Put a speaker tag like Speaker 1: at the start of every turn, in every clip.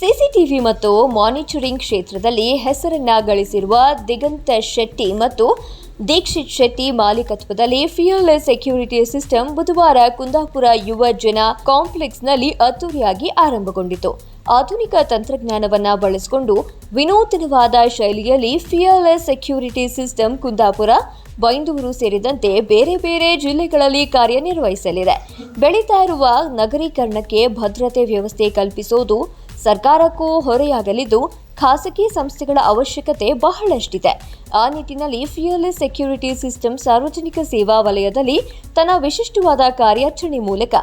Speaker 1: CCTV ಮತ್ತು monitoring ಕ್ಷೇತ್ರದಲ್ಲಿ ಹೆಸರನ್ನ ಗಳಿಸಿರುವ ದಿಗಂತ ಶೆಟ್ಟಿ ಮತ್ತು ದೀಕ್ಷಿತ್ ಶೆಟ್ಟಿ ಮಾಲೀಕತ್ವದಲ್ಲಿ ಫಿಯರ್ಲೆಸ್ ಸೆಕ್ಯೂರಿಟಿ ಸಿಸ್ಟಮ್ ಬುಧವಾರ ಕುಂದಾಪುರ ಯುವ ಜನ ಕಾಂಪ್ಲೆಕ್ಸ್ನಲ್ಲಿ ಅದ್ದೂರಿಯಾಗಿ ಆರಂಭಗೊಂಡಿತು. ಆಧುನಿಕ ತಂತ್ರಜ್ಞಾನವನ್ನು ಬಳಸಿಕೊಂಡು ವಿನೂತನವಾದ ಶೈಲಿಯಲ್ಲಿ fearless security system Kundapur, Byndoor ಸೇರಿದಂತೆ ಬೇರೆ ಬೇರೆ ಜಿಲ್ಲೆಗಳಲ್ಲಿ ಕಾರ್ಯನಿರ್ವಹಿಸಲಿದೆ. ಬೆಳೀತಾ ಇರುವ ನಗರೀಕರಣಕ್ಕೆ ಭದ್ರತೆ ವ್ಯವಸ್ಥೆ ಕಲ್ಪಿಸೋದು ಸರ್ಕಾರಕ್ಕೂ ಹೊರೆಯಾಗಲಿದ್ದು, ಖಾಸಗಿ ಸಂಸ್ಥೆಗಳ ಅವಶ್ಯಕತೆ ಬಹಳಷ್ಟಿದೆ. ಆ ನಿಟ್ಟಿನಲ್ಲಿ ಫಿಯರ್ಲೆಸ್ ಸೆಕ್ಯೂರಿಟಿ ಸಿಸ್ಟಮ್ ಸಾರ್ವಜನಿಕ ಸೇವಾ ವಲಯದಲ್ಲಿ ತನ್ನ ವಿಶಿಷ್ಟವಾದ ಕಾರ್ಯಾಚರಣೆ ಮೂಲಕ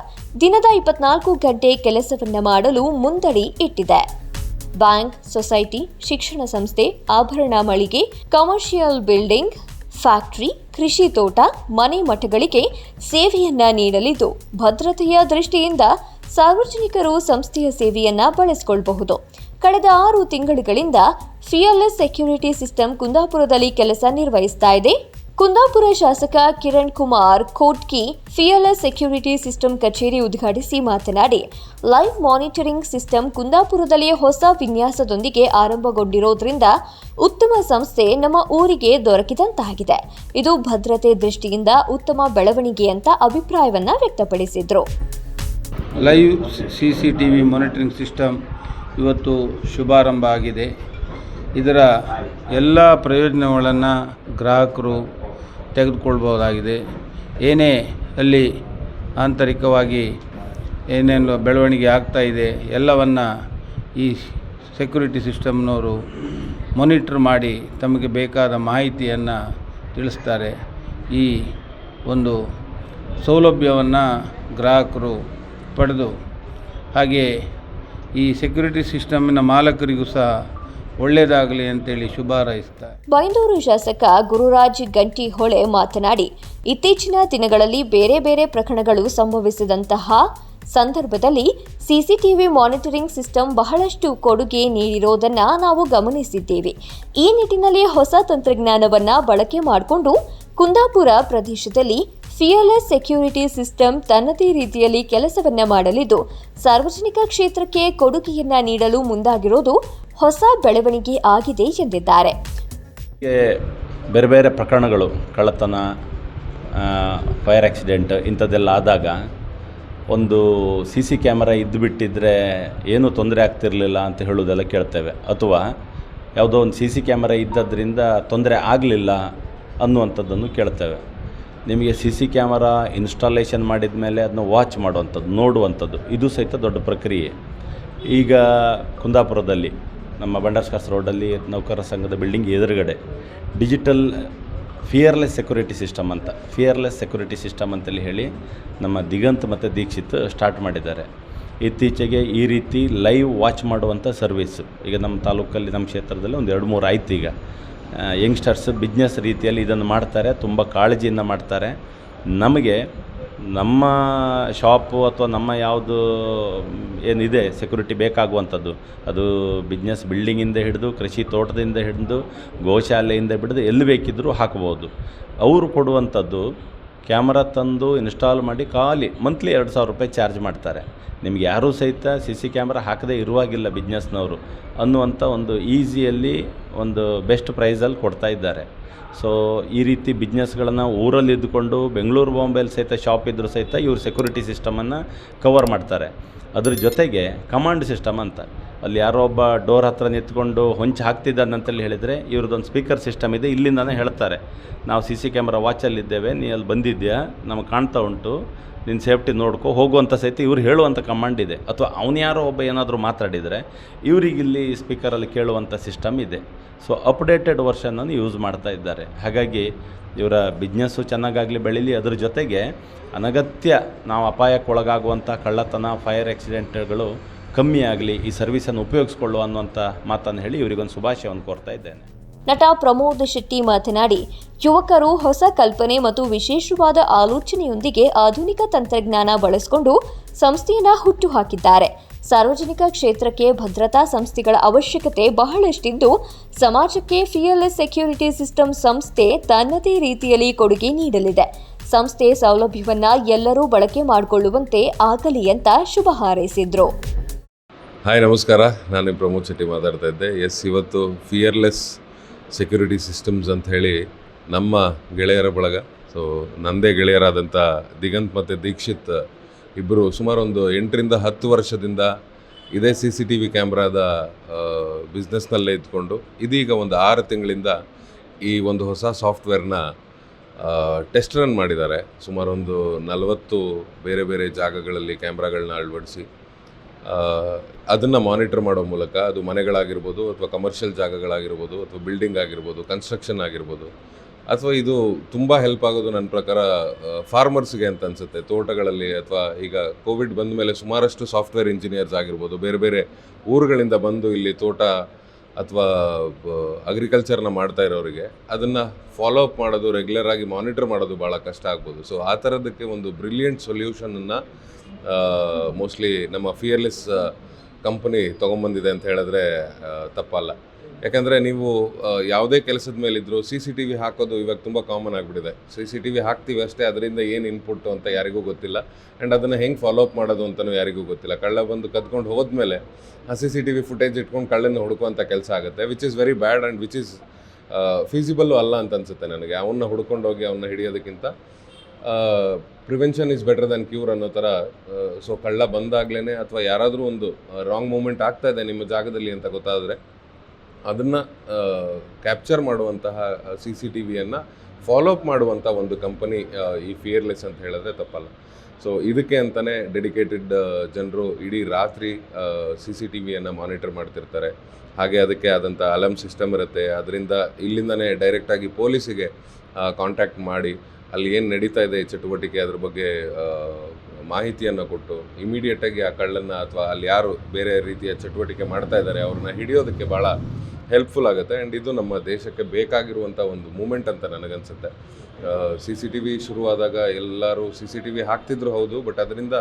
Speaker 1: ದಿನದ ಇಪ್ಪತ್ನಾಲ್ಕು ಗಂಟೆ ಕೆಲಸವನ್ನು ಮಾಡಲು ಮುಂದಡಿ ಇಟ್ಟಿದೆ. ಬ್ಯಾಂಕ್, ಸೊಸೈಟಿ, ಶಿಕ್ಷಣ ಸಂಸ್ಥೆ, ಆಭರಣ ಮಳಿಗೆ, ಕಮರ್ಷಿಯಲ್ ಬಿಲ್ಡಿಂಗ್, ಫ್ಯಾಕ್ಟರಿ, ಕೃಷಿ ತೋಟ, ಮನೆ ಮಠಗಳಿಗೆ ಸೇವೆಯನ್ನ ನೀಡಲಿದ್ದು, ಭದ್ರತೆಯ ದೃಷ್ಟಿಯಿಂದ ಸಾರ್ವಜನಿಕರು ಸಂಸ್ಥೆಯ ಸೇವೆಯನ್ನ ಬಳಸಿಕೊಳ್ಳಬಹುದು ಕಳೆದ ಆರು ತಿಂಗಳುಗಳಿಂದ ಫಿಯರ್ಲೆಸ್ ಸೆಕ್ಯೂರಿಟಿ ಸಿಸ್ಟಮ್ ಕುಂದಾಪುರದಲ್ಲಿ ಕೆಲಸ ನಿರ್ವಹಿಸ್ತಾ ಇದೆ. ಕುಂದಾಪುರ ಶಾಸಕ Kiran Kumar Kodgi fearless security system ಕಚೇರಿ ಉದ್ಘಾಟಿಸಿ ಮಾತನಾಡಿ, ಲೈವ್ ಮಾನಿಟರಿಂಗ್ ಸಿಸ್ಟಮ್ ಕುಂದಾಪುರದಲ್ಲಿ ಹೊಸ ವಿನ್ಯಾಸದೊಂದಿಗೆ ಆರಂಭಗೊಂಡಿರೋದ್ರಿಂದ ಉತ್ತಮ ಸಂಸ್ಥೆ ನಮ್ಮ ಊರಿಗೆ ದೊರಕಿದಂತಾಗಿದೆ. ಇದು ಭದ್ರತೆ ದೃಷ್ಟಿಯಿಂದ ಉತ್ತಮ ಬೆಳವಣಿಗೆ ಅಂತ ಅಭಿಪ್ರಾಯವನ್ನ ವ್ಯಕ್ತಪಡಿಸಿದ್ರು.
Speaker 2: Live C C T V monitoring system ಇವತ್ತು ಶುಭಾರಂಭ ಆಗಿದೆ. ಇದರ ಎಲ್ಲ ಪ್ರಯೋಜನಗಳನ್ನು ಗ್ರಾಹಕರು ತೆಗೆದುಕೊಳ್ಬೋದಾಗಿದೆ ಏನೇ ಅಲ್ಲಿ ಆಂತರಿಕವಾಗಿ ಏನೇನು ಬೆಳವಣಿಗೆ ಆಗ್ತಾ ಇದೆ, ಎಲ್ಲವನ್ನು ಈ ಸೆಕ್ಯುರಿಟಿ ಸಿಸ್ಟಮ್ನವರು ಮಾನಿಟ್ರ್ ಮಾಡಿ ತಮಗೆ ಬೇಕಾದ ಮಾಹಿತಿಯನ್ನು ತಿಳಿಸ್ತಾರೆ. ಈ ಒಂದು ಸೌಲಭ್ಯವನ್ನು ಗ್ರಾಹಕರು ಪಡೆದು ಹಾಗೆ ಈ ಸೆಕ್ಯೂರಿಟಿ ಸಿಸ್ಟಮ್ನ ಮಾಲಕರಿಗೂ ಸಹ ಒಳ್ಳೆಯದಾಗಲಿ ಅಂತೇಳಿ ಶುಭ ಹಾರೈಸ್ತಾರೆ.
Speaker 1: ಬೈಂದೂರು ಶಾಸಕ ಗುರುರಾಜ್ ಗಂಟಿಹೊಳೆ ಮಾತನಾಡಿ, ಇತ್ತೀಚಿನ ದಿನಗಳಲ್ಲಿ ಬೇರೆ ಬೇರೆ ಪ್ರಕರಣಗಳು ಸಂಭವಿಸಿದಂತಹ ಸಂದರ್ಭದಲ್ಲಿ ಸಿಸಿಟಿವಿ ಮಾನಿಟರಿಂಗ್ ಸಿಸ್ಟಮ್ ಬಹಳಷ್ಟು ಕೊಡುಗೆ ನೀಡಿರೋದನ್ನು ನಾವು ಗಮನಿಸಿದ್ದೇವೆ. ಈ ನಿಟ್ಟಿನಲ್ಲಿ ಹೊಸ ತಂತ್ರಜ್ಞಾನವನ್ನ ಬಳಕೆ ಮಾಡಿಕೊಂಡು ಕುಂದಾಪುರ ಪ್ರದೇಶದಲ್ಲಿ ಫಿಯರ್ಲೆಸ್ ಸೆಕ್ಯೂರಿಟಿ ಸಿಸ್ಟಮ್ ತನ್ನದೇ ರೀತಿಯಲ್ಲಿ ಕೆಲಸವನ್ನ ಮಾಡಲಿದ್ದು, ಸಾರ್ವಜನಿಕ ಕ್ಷೇತ್ರಕ್ಕೆ ಕೊಡುಗೆಯನ್ನ ನೀಡಲು ಮುಂದಾಗಿರೋದು ಹೊಸ ಬೆಳವಣಿಗೆ ಆಗಿದೆ ಎಂದಿದ್ದಾರೆ.
Speaker 3: ಬೇರೆ ಬೇರೆ ಪ್ರಕರಣಗಳು, ಕಳ್ಳತನ ಫೈರ್ ಆಕ್ಸಿಡೆಂಟ್ ಇಂಥದ್ದೆಲ್ಲ ಆದಾಗ ಒಂದು ಸಿ ಸಿ ಕ್ಯಾಮರಾ ಇದ್ದುಬಿಟ್ಟಿದ್ರೆ ಏನೂ ತೊಂದರೆ ಆಗ್ತಿರಲಿಲ್ಲ ಅಂತ ಹೇಳೋದೆಲ್ಲ ಕೇಳ್ತೇವೆ. ಅಥವಾ ಯಾವುದೋ ಒಂದು ಸಿ ಸಿ ಕ್ಯಾಮರಾ ಇದ್ದದ್ರಿಂದ ತೊಂದರೆ ಆಗಲಿಲ್ಲ ಅನ್ನುವಂಥದ್ದನ್ನು ಕೇಳ್ತೇವೆ. ನಿಮಗೆ ಸಿ ಸಿ ಕ್ಯಾಮರಾ ಇನ್ಸ್ಟಾಲೇಷನ್ ಮಾಡಿದ ಮೇಲೆ ಅದನ್ನ ವಾಚ್ ಮಾಡುವಂಥದ್ದು, ನೋಡುವಂಥದ್ದು. ಇದು ಸಹಿತ ದೊಡ್ಡ ಪ್ರಕ್ರಿಯೆ. ಈಗ ಕುಂದಾಪುರದಲ್ಲಿ, ನಮ್ಮ ಬಂಡಾರ್ಸ್ಕಾಸ್ ರೋಡಲ್ಲಿ ನೌಕರರ ಸಂಘದ ಬಿಲ್ಡಿಂಗ್ ಎದುರುಗಡೆ ಡಿಜಿಟಲ್ ಫಿಯರ್ಲೆಸ್ ಸೆಕ್ಯೂರಿಟಿ ಸಿಸ್ಟಮ್ ಅಂತ ಫಿಯರ್ಲೆಸ್ ಸೆಕ್ಯೂರಿಟಿ ಸಿಸ್ಟಮ್ ಅಂತೇಳಿ ಹೇಳಿ ನಮ್ಮ ದಿಗಂತ್ ಮತ್ತು ದೀಕ್ಷಿತ್ ಸ್ಟಾರ್ಟ್ ಮಾಡಿದ್ದಾರೆ. ಇತ್ತೀಚೆಗೆ ಈ ರೀತಿ ಲೈವ್ ವಾಚ್ ಮಾಡುವಂಥ ಸರ್ವಿಸ್ ಈಗ ನಮ್ಮ ತಾಲೂಕಲ್ಲಿ, ನಮ್ಮ ಕ್ಷೇತ್ರದಲ್ಲಿ ಒಂದು ಎರಡು ಮೂರು ಆಯ್ತು ಈಗ. ಯಂಗ್ಸ್ಟರ್ಸ್ ಬಿಸ್ನೆಸ್ ರೀತಿಯಲ್ಲಿ ಇದನ್ನು ಮಾಡ್ತಾರೆ, ತುಂಬ ಕಾಳಜಿಯಿಂದ ಮಾಡ್ತಾರೆ. ನಮಗೆ ನಮ್ಮ ಶಾಪು ಅಥವಾ ನಮ್ಮ ಯಾವುದು ಏನಿದೆ, ಸೆಕ್ಯೂರಿಟಿ ಬೇಕಾಗುವಂಥದ್ದು, ಅದು ಬಿಸ್ನೆಸ್ ಬಿಲ್ಡಿಂಗಿಂದ ಹಿಡಿದು, ಕೃಷಿ ತೋಟದಿಂದ ಹಿಡಿದು, ಗೋಶಾಲೆಯಿಂದ ಹಿಡಿದು ಎಲ್ಲಿ ಬೇಕಿದ್ದರೂ ಹಾಕ್ಬೋದು. ಅವರು ಕೊಡುವಂಥದ್ದು, ಕ್ಯಾಮ್ರಾ ತಂದು ಇನ್ಸ್ಟಾಲ್ ಮಾಡಿ ಖಾಲಿ ಮಂತ್ಲಿ ಎರಡು ಸಾವಿರ ರೂಪಾಯಿ ಚಾರ್ಜ್ ಮಾಡ್ತಾರೆ. ನಿಮ್ಗೆ ಯಾರೂ ಸಹಿತ ಸಿ ಸಿ ಕ್ಯಾಮ್ರಾ ಹಾಕದೇ ಇರುವಾಗಿಲ್ಲ ಬಿಸ್ನೆಸ್ನವರು ಅನ್ನುವಂಥ ಒಂದು ಈಸಿಯಲ್ಲಿ ಒಂದು ಬೆಸ್ಟ್ ಪ್ರೈಸಲ್ಲಿ ಕೊಡ್ತಾ ಇದ್ದಾರೆ. ಸೊ ಈ ರೀತಿ ಬಿಸ್ನೆಸ್ಗಳನ್ನು ಊರಲ್ಲಿ ಇದ್ದುಕೊಂಡು ಬೆಂಗಳೂರು ಬಾಂಬೆಯಲ್ಲಿ ಸಹಿತ ಶಾಪ್ ಇದ್ದರೂ ಸಹಿತ ಇವರು ಸೆಕ್ಯೂರಿಟಿ ಸಿಸ್ಟಮನ್ನು ಕವರ್ ಮಾಡ್ತಾರೆ. ಅದ್ರ ಜೊತೆಗೆ ಕಮಾಂಡ್ ಸಿಸ್ಟಮ್ ಅಂತ. ಅಲ್ಲಿ ಯಾರೋ ಒಬ್ಬ ಡೋರ್ ಹತ್ರ ನಿಂತ್ಕೊಂಡು ಹೊಂಚು ಹಾಕ್ತಿದ್ದಾನಂತೇಳಿ ಹೇಳಿದರೆ ಇವ್ರದ್ದೊಂದು ಸ್ಪೀಕರ್ ಸಿಸ್ಟಮ್ ಇದೆ, ಇಲ್ಲಿಂದಾನೇ ಹೇಳ್ತಾರೆ. ನಾವು ಸಿ ಸಿ ಕ್ಯಾಮ್ರಾ ವಾಚಲ್ಲಿದ್ದೇವೆ ನೀ ಅಲ್ಲಿ ಬಂದಿದ್ಯಾ? ನಮಗೆ ಕಾಣ್ತಾ ಉಂಟು. ನಿನ್ನ ಸೇಫ್ಟಿ ನೋಡ್ಕೊ ಹೋಗುವಂಥ ಸಹಿತ ಇವ್ರು ಹೇಳುವಂಥ ಕಮಾಂಡ್ ಇದೆ. ಅಥವಾ ಅವನು ಯಾರೋ ಒಬ್ಬ ಏನಾದರೂ ಮಾತಾಡಿದರೆ ಇವರಿಗಿಲ್ಲಿ ಸ್ಪೀಕರಲ್ಲಿ ಕೇಳುವಂಥ ಸಿಸ್ಟಮ್ ಇದೆ. ಸೊ ಅಪ್ಡೇಟೆಡ್ ವರ್ಷನನ್ನು ಯೂಸ್ ಮಾಡ್ತಾ ಇದ್ದಾರೆ. ಹಾಗಾಗಿ, ಇವರ ಬಿಸ್ನೆಸ್ಸು ಚೆನ್ನಾಗಾಗಲಿ ಬೆಳೀಲಿ. ಅದ್ರ ಜೊತೆಗೆ, ಅನಗತ್ಯ ನಾವು ಅಪಾಯಕ್ಕೆ ಒಳಗಾಗುವಂಥ ಕಳ್ಳತನ ಫೈರ್ ಆಕ್ಸಿಡೆಂಟ್ಗಳು ಕಮ್ಮಿ ಆಗಲಿ, ಈ ಸರ್ವಿಸನ್ನು ಉಪಯೋಗಿಸ್ಕೊಳ್ಳುವ ಅನ್ನುವಂಥ ಮಾತನ್ನು ಹೇಳಿ ಇವರಿಗೊಂದು ಶುಭಾಶಯವನ್ನು ಕೋರ್ತಾ ಇದ್ದೇನೆ.
Speaker 1: ನಟ ಪ್ರಮೋದ್ ಶೆಟ್ಟಿ ಮಾತನಾಡಿ, ಯುವಕರು ಹೊಸ ಕಲ್ಪನೆ ಮತ್ತು ವಿಶೇಷವಾದ ಆಲೋಚನೆಯೊಂದಿಗೆ ಆಧುನಿಕ ತಂತ್ರಜ್ಞಾನ ಬಳಸಿಕೊಂಡು ಸಂಸ್ಥೆಯನ್ನ ಹುಟ್ಟು ಹಾಕಿದ್ದಾರೆ ಸಾರ್ವಜನಿಕ ಕ್ಷೇತ್ರಕ್ಕೆ ಭದ್ರತಾ ಸಂಸ್ಥೆಗಳ ಅವಶ್ಯಕತೆ ಬಹಳಷ್ಟಿದ್ದು, ಸಮಾಜಕ್ಕೆ ಫಿಯರ್ಲೆಸ್ ಸೆಕ್ಯೂರಿಟಿ ಸಿಸ್ಟಮ್ ಸಂಸ್ಥೆ ತನ್ನದೇ ರೀತಿಯಲ್ಲಿ ಕೊಡುಗೆ ನೀಡಲಿದೆ. ಸಂಸ್ಥೆ ಸೌಲಭ್ಯವನ್ನ ಎಲ್ಲರೂ ಬಳಕೆ ಮಾಡಿಕೊಳ್ಳುವಂತೆ ಆಗಲಿ ಅಂತ ಶುಭ ಹಾರೈಸಿದ್ರು.
Speaker 4: ಹಾಯ್ ನಮಸ್ಕಾರ. ನಾನು ಪ್ರಮೋದ್ ಶೆಟ್ಟಿ ಮಾತಾಡ್ತಾ ಇದ್ದೆ. ಎಸ್, ಇವತ್ತು ಫಿಯರ್ಲೆಸ್ ಸೆಕ್ಯೂರಿಟಿ ಸಿಸ್ಟಮ್ಸ್ ಅಂತ ಹೇಳಿ ನಮ್ಮ ಗೆಳೆಯರ ಬಳಗ ಸೊ ನಂದೇ ಗೆಳೆಯರಾದಂಥ ದಿಗಂತ್ ಮತ್ತು ದೀಕ್ಷಿತ್ ಇಬ್ಬರು ಸುಮಾರು ಒಂದು ಎಂಟರಿಂದ ಹತ್ತು ವರ್ಷದಿಂದ ಇದೇ ಸಿ ಸಿ ಟಿ ವಿ ಕ್ಯಾಮ್ರಾದ ಬಿಸ್ನೆಸ್ನಲ್ಲೇ ಇದ್ಕೊಂಡು ಇದೀಗ ಒಂದು ಆರು ತಿಂಗಳಿಂದ ಈ ಒಂದು ಹೊಸ ಸಾಫ್ಟ್ವೇರ್ನ ಟೆಸ್ಟ್ ರನ್ ಮಾಡಿದ್ದಾರೆ. ಸುಮಾರೊಂದು ನಲವತ್ತು ಬೇರೆ ಬೇರೆ ಜಾಗಗಳಲ್ಲಿ ಕ್ಯಾಮ್ರಾಗಳನ್ನ ಅಳವಡಿಸಿ ಅದನ್ನು ಮಾನಿಟರ್ ಮಾಡೋ ಮೂಲಕ ಅದು ಮನೆಗಳಾಗಿರ್ಬೋದು ಅಥವಾ ಕಮರ್ಷಿಯಲ್ ಜಾಗಗಳಾಗಿರ್ಬೋದು ಅಥವಾ ಬಿಲ್ಡಿಂಗ್ ಆಗಿರ್ಬೋದು ಕನ್ಸ್ಟ್ರಕ್ಷನ್ ಆಗಿರ್ಬೋದು. ಅಥವಾ ಇದು ತುಂಬ ಹೆಲ್ಪ್ ಆಗೋದು ನನ್ನ ಪ್ರಕಾರ ಫಾರ್ಮರ್ಸ್ಗೆ ಅಂತ ಅನಿಸುತ್ತೆ. ತೋಟಗಳಲ್ಲಿ ಅಥವಾ ಈಗ ಕೋವಿಡ್ ಬಂದ ಮೇಲೆ ಸುಮಾರಷ್ಟು ಸಾಫ್ಟ್ವೇರ್ ಇಂಜಿನಿಯರ್ಸ್ ಆಗಿರ್ಬೋದು, ಬೇರೆ ಬೇರೆ ಊರುಗಳಿಂದ ಬಂದು ಇಲ್ಲಿ ತೋಟ ಅಥವಾ ಅಗ್ರಿಕಲ್ಚರ್ನ ಮಾಡ್ತಾ ಇರೋರಿಗೆ ಅದನ್ನು ಫಾಲೋ ಅಪ್ ಮಾಡೋದು ರೆಗ್ಯುಲರ್ ಆಗಿ ಮಾನಿಟರ್ ಮಾಡೋದು ಭಾಳ ಕಷ್ಟ ಆಗ್ಬೋದು. ಸೊ ಆ ಥರದಕ್ಕೆ ಒಂದು ಬ್ರಿಲಿಯಂಟ್ ಸೊಲ್ಯೂಷನನ್ನು ಮೋಸ್ಟ್ಲಿ ನಮ್ಮ ಫಿಯರ್ಲೆಸ್ ಕಂಪನಿ ತೊಗೊಂಬಂದಿದೆ ಅಂತ ಹೇಳಿದ್ರೆ ತಪ್ಪಲ್ಲ. ಯಾಕಂದರೆ ನೀವು ಯಾವುದೇ ಕೆಲಸದ ಮೇಲಿದ್ದರೂ ಸಿ ಸಿ ಟಿ ವಿ ಹಾಕೋದು ಇವಾಗ ತುಂಬ ಕಾಮನ್ ಆಗಿಬಿಟ್ಟಿದೆ. ಸಿ ಸಿ ಟಿ ವಿ ಹಾಕ್ತೀವಿ ಅಷ್ಟೇ, ಅದರಿಂದ ಏನು ಇನ್ಪುಟ್ಟು ಅಂತ ಯಾರಿಗೂ ಗೊತ್ತಿಲ್ಲ. ಆ್ಯಂಡ್ ಅದನ್ನು ಹೆಂಗೆ ಫಾಲೋ ಅಪ್ ಮಾಡೋದು ಅಂತಲೂ ಯಾರಿಗೂ ಗೊತ್ತಿಲ್ಲ. ಕಳ್ಳ ಬಂದು ಕದ್ಕೊಂಡು ಹೋದ್ಮೇಲೆ, ಆ C C T V footage ಇಟ್ಕೊಂಡು ಕಳ್ಳನ್ನು ಹುಡುಕುವಂಥ ಕೆಲಸ ಆಗುತ್ತೆ which is very bad and which is feasible ಅಲ್ಲ ಅಂತ ಅನ್ಸುತ್ತೆ ನನಗೆ. ಅವನ್ನ ಹುಡ್ಕೊಂಡೋಗಿ ಅವನ್ನ ಹಿಡಿಯೋದಕ್ಕಿಂತ prevention is better than cure ಅನ್ನೋ ಥರ ಸೊ ಕಳ್ಳ ಬಂದಾಗಲೇ ಅಥವಾ ಯಾರಾದರೂ ಒಂದು ರಾಂಗ್ ಮೂಮೆಂಟ್ ಆಗ್ತಾ ಇದೆ ನಿಮ್ಮ ಜಾಗದಲ್ಲಿ ಅಂತ ಗೊತ್ತಾದರೆ, ಅದನ್ನು ಕ್ಯಾಪ್ಚರ್ ಮಾಡುವಂತಹ ಸಿ ಸಿ ಟಿ ವಿಯನ್ನು ಫಾಲೋ ಅಪ್ ಮಾಡುವಂಥ ಒಂದು ಕಂಪನಿ ಈ ಫಿಯರ್ಲೆಸ್ ಅಂತ ಹೇಳಿದ್ರೆ ತಪ್ಪಲ್ಲ. ಸೊ ಇದಕ್ಕೆ ಅಂತಲೇ ಡೆಡಿಕೇಟೆಡ್ ಜನರು ಇಡೀ ರಾತ್ರಿ ಸಿ ಸಿ ಟಿ ವಿಯನ್ನು ಮಾನಿಟರ್ ಮಾಡ್ತಿರ್ತಾರೆ. ಹಾಗೆ ಅದಕ್ಕೆ ಆದಂಥ ಅಲರ್ಮ್ ಸಿಸ್ಟಮ್ ಇರುತ್ತೆ. ಅದರಿಂದ ಇಲ್ಲಿಂದನೇ ಡೈರೆಕ್ಟಾಗಿ ಪೊಲೀಸಿಗೆ ಕಾಂಟ್ಯಾಕ್ಟ್ ಮಾಡಿ ಅಲ್ಲಿ ಏನು ನಡೀತಾ ಇದೆ ಈ ಚಟುವಟಿಕೆ ಅದ್ರ ಬಗ್ಗೆ ಮಾಹಿತಿಯನ್ನು ಕೊಟ್ಟು ಇಮಿಡಿಯೇಟಾಗಿ ಆ ಕಳ್ಳನ್ನು ಅಥವಾ ಅಲ್ಲಿ ಯಾರು ಬೇರೆ ರೀತಿಯ ಚಟುವಟಿಕೆ ಮಾಡ್ತಾ ಇದ್ದಾರೆ ಅವ್ರನ್ನ ಹಿಡಿಯೋದಕ್ಕೆ ಭಾಳ ಹೆಲ್ಪ್ಫುಲ್ ಆಗುತ್ತೆ. ಆ್ಯಂಡ್ ಇದು ನಮ್ಮ ದೇಶಕ್ಕೆ ಬೇಕಾಗಿರುವಂಥ ಒಂದು ಮೂಮೆಂಟ್ ಅಂತ ನನಗನ್ಸುತ್ತೆ. ಸಿ ಸಿ ಟಿ ವಿ ಶುರುವಾದಾಗ ಎಲ್ಲರೂ ಸಿ ಸಿ ಟಿ ವಿ ಹಾಕ್ತಿದ್ರು ಹೌದು ಬಟ್ ಅದರಿಂದ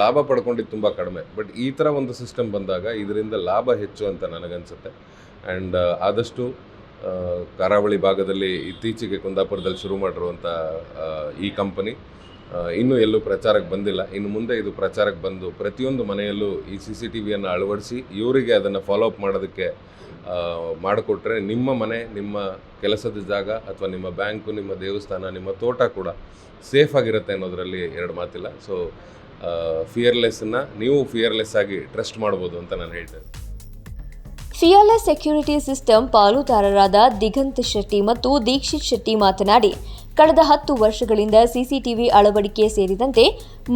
Speaker 4: ಲಾಭ ಪಡ್ಕೊಂಡಿದ್ದು ತುಂಬ ಕಡಿಮೆ. ಬಟ್ ಈ ಥರ ಒಂದು ಸಿಸ್ಟಮ್ ಬಂದಾಗ, ಇದರಿಂದ ಲಾಭ ಹೆಚ್ಚು ಅಂತ ನನಗನ್ಸುತ್ತೆ. ಆ್ಯಂಡ್ ಆದಷ್ಟು ಕರಾವಳಿ ಭಾಗದಲ್ಲಿ ಇತ್ತೀಚೆಗೆ ಕುಂದಾಪುರದಲ್ಲಿ ಶುರು ಮಾಡಿರುವಂಥ ಈ ಕಂಪನಿ ಇನ್ನೂ ಎಲ್ಲೂ ಪ್ರಚಾರಕ್ಕೆ ಬಂದಿಲ್ಲ. ಇನ್ನು ಮುಂದೆ ಇದು ಪ್ರಚಾರಕ್ಕೆ ಬಂದು ಪ್ರತಿಯೊಂದು ಮನೆಯಲ್ಲೂ ಈ ಸಿ ಸಿ ಟಿ ವಿಯನ್ನು ಅಳವಡಿಸಿ ಇವರಿಗೆ ಅದನ್ನು ಫಾಲೋ ಅಪ್ ಮಾಡೋದಕ್ಕೆ ಮಾಡಿಕೊಟ್ರೆ ನಿಮ್ಮ ಮನೆ, ನಿಮ್ಮ ಕೆಲಸದ ಜಾಗ ಅಥವಾ ನಿಮ್ಮ ಬ್ಯಾಂಕು, ನಿಮ್ಮ ದೇವಸ್ಥಾನ, ನಿಮ್ಮ ತೋಟ ಕೂಡ ಸೇಫ್ ಆಗಿರುತ್ತೆ ಅನ್ನೋದರಲ್ಲಿ ಎರಡು ಮಾತಿಲ್ಲ. ಸೊ ಫಿಯರ್ಲೆಸ್ಸನ್ನು ನೀವು ಫಿಯರ್ಲೆಸ್ ಆಗಿ ಟ್ರಸ್ಟ್ ಮಾಡ್ಬೋದು ಅಂತ ನಾನು ಹೇಳ್ತೇನೆ
Speaker 1: ಫಿಯರ್ಲೆಸ್ ಸೆಕ್ಯೂರಿಟಿ ಸಿಸ್ಟಮ್ ಪಾಲುದಾರರಾದ ದಿಗಂತ್ ಶೆಟ್ಟಿ ಮತ್ತು ದೀಕ್ಷಿತ್ ಶೆಟ್ಟಿ ಮಾತನಾಡಿ, ಕಳೆದ ಹತ್ತು ವರ್ಷಗಳಿಂದ ಸಿಸಿಟಿವಿ ಅಳವಡಿಕೆ ಸೇರಿದಂತೆ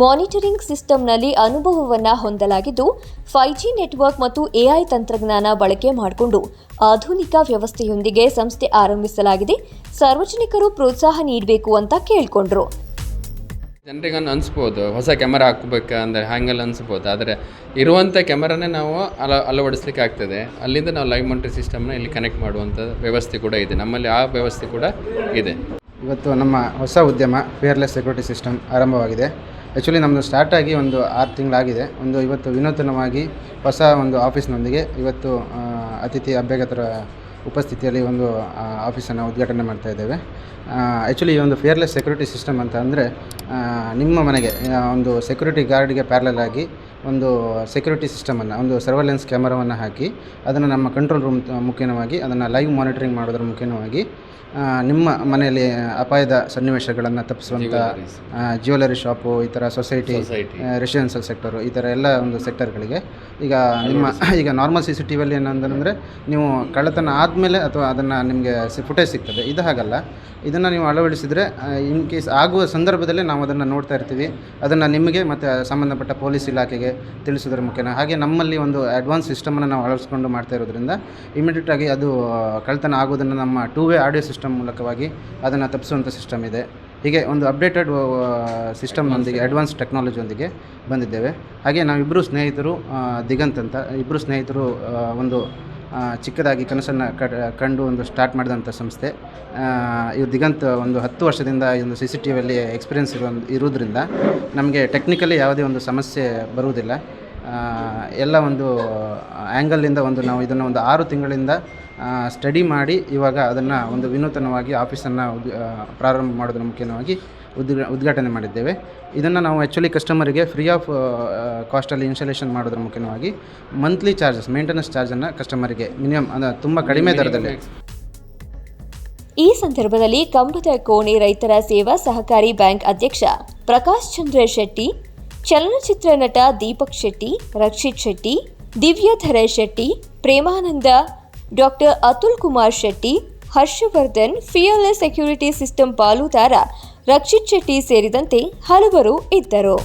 Speaker 1: ಮಾನಿಟರಿಂಗ್ ಸಿಸ್ಟಂನಲ್ಲಿ ಅನುಭವವನ್ನು ಹೊಂದಲಾಗಿದ್ದು, ಫೈವ್ ಜಿ ನೆಟ್ವರ್ಕ್ ಮತ್ತು ಎಐ ತಂತ್ರಜ್ಞಾನ ಬಳಕೆ ಮಾಡಿಕೊಂಡು ಆಧುನಿಕ ವ್ಯವಸ್ಥೆಯೊಂದಿಗೆ ಸಂಸ್ಥೆ ಆರಂಭಿಸಲಾಗಿದೆ, ಸಾರ್ವಜನಿಕರು ಪ್ರೋತ್ಸಾಹ ನೀಡಬೇಕು ಅಂತ ಕೇಳಿಕೊಂಡ್ರು.
Speaker 5: ಜನರಿಗೆ ಅನಿಸ್ಬೋದು. ಹೊಸ ಕ್ಯಾಮರಾ ಹಾಕ್ಬೇಕು ಅಂದರೆ ಹ್ಯಾಂಗಲ್ ಅನಿಸ್ಬೋದು. ಆದರೆ ಇರುವಂಥ ಕ್ಯಾಮರಾನೇ ನಾವು ಅಲ, ಅಳವಡಿಸ್ಲಿಕ್ಕೆ ಆಗ್ತದೆ. ಅಲ್ಲಿಂದ ನಾವು ಲೈವ್ ಮಾನಿಟರ್ ಸಿಸ್ಟಮ್ನ ಇಲ್ಲಿ ಕನೆಕ್ಟ್ ಮಾಡುವಂಥ ವ್ಯವಸ್ಥೆ ಕೂಡ ಇದೆ. ನಮ್ಮಲ್ಲಿ ಆ ವ್ಯವಸ್ಥೆ ಕೂಡ ಇದೆ.
Speaker 6: ಇವತ್ತು ನಮ್ಮ ಹೊಸ ಉದ್ಯಮ ಫೇರ್ಲೆಸ್ ಸೆಕ್ಯೂರಿಟಿ ಸಿಸ್ಟಮ್ ಆರಂಭವಾಗಿದೆ. ಆ್ಯಕ್ಚುಲಿ ನಮ್ಮದು ಸ್ಟಾರ್ಟ್ ಆಗಿ ಒಂದು ಆರು ತಿಂಗಳಾಗಿದೆ. ಒಂದು ಇವತ್ತು ವಿನೂತನವಾಗಿ ಹೊಸ ಒಂದು ಆಫೀಸ್ನೊಂದಿಗೆ ಇವತ್ತು ಅತಿಥಿ ಅಭ್ಯಾಗತರ ಉಪಸ್ಥಿತಿಯಲ್ಲಿ ಒಂದು ಆಫೀಸನ್ನು ಉದ್ಘಾಟನೆ ಮಾಡ್ತಾ ಇದ್ದೇವೆ. ಆ್ಯಕ್ಚುಲಿ ಈ ಒಂದು ಫಿಯರ್ಲೆಸ್ ಸೆಕ್ಯೂರಿಟಿ ಸಿಸ್ಟಮ್ ಅಂತ ಅಂದರೆ ನಿಮ್ಮ ಮನೆಗೆ ಒಂದು ಸೆಕ್ಯೂರಿಟಿ ಗಾರ್ಡ್ಗೆ ಪ್ಯಾರಲಲ್ ಆಗಿ ಒಂದು ಸೆಕ್ಯೂರಿಟಿ ಸಿಸ್ಟಮನ್ನು ಒಂದು ಸರ್ವೆಲೆನ್ಸ್ ಕ್ಯಾಮರಾವನ್ನು ಹಾಕಿ ಅದನ್ನು ನಮ್ಮ ಕಂಟ್ರೋಲ್ ರೂಮ್ ಮುಖೇನವಾಗಿ ಅದನ್ನು ಲೈವ್ ಮಾನಿಟರಿಂಗ್ ಮಾಡೋದ್ರ ಮುಖೇನವಾಗಿ ನಿಮ್ಮ ಮನೆಯಲ್ಲಿ ಅಪಾಯದ ಸನ್ನಿವೇಶಗಳನ್ನು ತಪ್ಪಿಸುವಂಥ ಜ್ಯುವೆಲರಿ ಶಾಪು ಈ ಥರ ಸೊಸೈಟಿ
Speaker 5: ರೆಸಿಡೆನ್ಸಿಯಲ್
Speaker 6: ರೆಸಿಡೆನ್ಷಿಯಲ್ ಸೆಕ್ಟರು ಈ ಥರ ಎಲ್ಲ ಒಂದು ಸೆಕ್ಟರ್ಗಳಿಗೆ ಈಗ ನಿಮ್ಮ ಈಗ ನಾರ್ಮಲ್ ಸಿ ಸಿ ಟಿ ವಿಯಲ್ಲಿ ಏನಂತಂದರೆ ನೀವು ಕಳ್ಳತನ ಆದಮೇಲೆ ಅಥವಾ ಅದನ್ನು ನಿಮಗೆ ಫುಟೇಜ್ ಸಿಗ್ತದೆ. ಇದು ಹಾಗಲ್ಲ. ಇದನ್ನು ನೀವು ಅಳವಡಿಸಿದರೆ ಇನ್ ಕೇಸ್ ಆಗುವ ಸಂದರ್ಭದಲ್ಲೇ ನಾವು ಅದನ್ನು ನೋಡ್ತಾ ಇರ್ತೀವಿ. ಅದನ್ನು ನಿಮಗೆ ಮತ್ತು ಸಂಬಂಧಪಟ್ಟ ಪೊಲೀಸ್ ಇಲಾಖೆಗೆ ತಿಳಿಸೋದ್ರ ಮುಖ್ಯನ ಹಾಗೆ ನಮ್ಮಲ್ಲಿ ಒಂದು ಅಡ್ವಾನ್ಸ್ ಸಿಸ್ಟಮನ್ನು ನಾವು ಅಳವಡಿಸ್ಕೊಂಡು ಮಾಡ್ತಾ ಇರೋದ್ರಿಂದ ಇಮಿಡಿಯೇಟ್ ಆಗಿ ಅದು ಕಳ್ತನ ಆಗೋದನ್ನು ನಮ್ಮ ಟೂ ವೇ ಆಡಿಯೋ ಸಿಸ್ಟಮ್ ಮೂಲಕವಾಗಿ ಅದನ್ನು ತಪ್ಪಿಸುವಂಥ ಸಿಸ್ಟಮ್ ಇದೆ. ಹೀಗೆ ಒಂದು ಅಪ್ಡೇಟೆಡ್ ಸಿಸ್ಟಮ್ನೊಂದಿಗೆ ಅಡ್ವಾನ್ಸ್ ಟೆಕ್ನಾಲಜಿಯೊಂದಿಗೆ ಬಂದಿದ್ದೇವೆ. ಹಾಗೆ ನಾವಿಬ್ಬರು ಸ್ನೇಹಿತರು ದಿಗಂತ್ ಅಂತ ಇಬ್ಬರು ಸ್ನೇಹಿತರು ಒಂದು ಚಿಕ್ಕದಾಗಿ ಕನಸನ್ನು ಕಂಡು ಒಂದು ಸ್ಟಾರ್ಟ್ ಮಾಡಿದಂಥ ಸಂಸ್ಥೆ. ಆ, ದಿಗಂತ ಒಂದು ಹತ್ತು ವರ್ಷದಿಂದ ಈ ಒಂದು ಸಿ ಸಿ ಟಿ ವಿಯಲ್ಲಿ ಎಕ್ಸ್ಪೀರಿಯನ್ಸ್ ಇರೋ ಇರೋದ್ರಿಂದ ನಮಗೆ ಟೆಕ್ನಿಕಲಿ ಯಾವುದೇ ಒಂದು ಸಮಸ್ಯೆ ಬರುವುದಿಲ್ಲ. ಎಲ್ಲ ಒಂದು ಆ್ಯಂಗಲಿಂದ ಒಂದು ನಾವು ಇದನ್ನು ಒಂದು ಆರು ತಿಂಗಳಿಂದ ಸ್ಟಡಿ ಮಾಡಿ ಇವಾಗ ಅದನ್ನು ಒಂದು ವಿನೂತನವಾಗಿ ಆಫೀಸನ್ನು ಪ್ರಾರಂಭ ಮಾಡೋದ್ರ ಮುಖ್ಯವಾಗಿ ಉದ್ಘಾ ಉದ್ಘಾಟನೆ ಮಾಡಿದ್ದೇವೆ. ಇದನ್ನು ನಾವು ಆ್ಯಕ್ಚುಲಿ ಕಸ್ಟಮರಿಗೆ ಫ್ರೀ ಆಫ್ ಕಾಸ್ಟಲ್ಲಿ ಇನ್ಸ್ಟಾಲೇಷನ್ ಮಾಡೋದ್ರ ಮುಖ್ಯವಾಗಿ ಮಂತ್ಲಿ ಚಾರ್ಜಸ್ ಮೇಂಟೆನೆನ್ಸ್ ಚಾರ್ಜನ್ನು ಕಸ್ಟಮರಿಗೆ ಮಿನಿಮಮ್ ಅಂದರೆ ತುಂಬ ಕಡಿಮೆ ದರದಲ್ಲಿ.
Speaker 1: ಈ ಸಂದರ್ಭದಲ್ಲಿ ಕಂಬದ ಕೋಣೆ ರೈತರ ಸೇವಾ ಸಹಕಾರಿ ಬ್ಯಾಂಕ್ ಅಧ್ಯಕ್ಷ ಪ್ರಕಾಶ್ ಚಂದ್ರ ಶೆಟ್ಟಿ ಚಲನಚಿತ್ರ ನಟ Deepak Shetty Rakshit Shetty Divyadhara Shetty Premananda doctor Atul Kumar Shetty Harshavardhan fearless security system ಪಾಲುದಾರ ರಕ್ಷಿತ್ ಶೆಟ್ಟಿ ಸೇರಿದಂತೆ ಹಲವರು ಇದ್ದರು.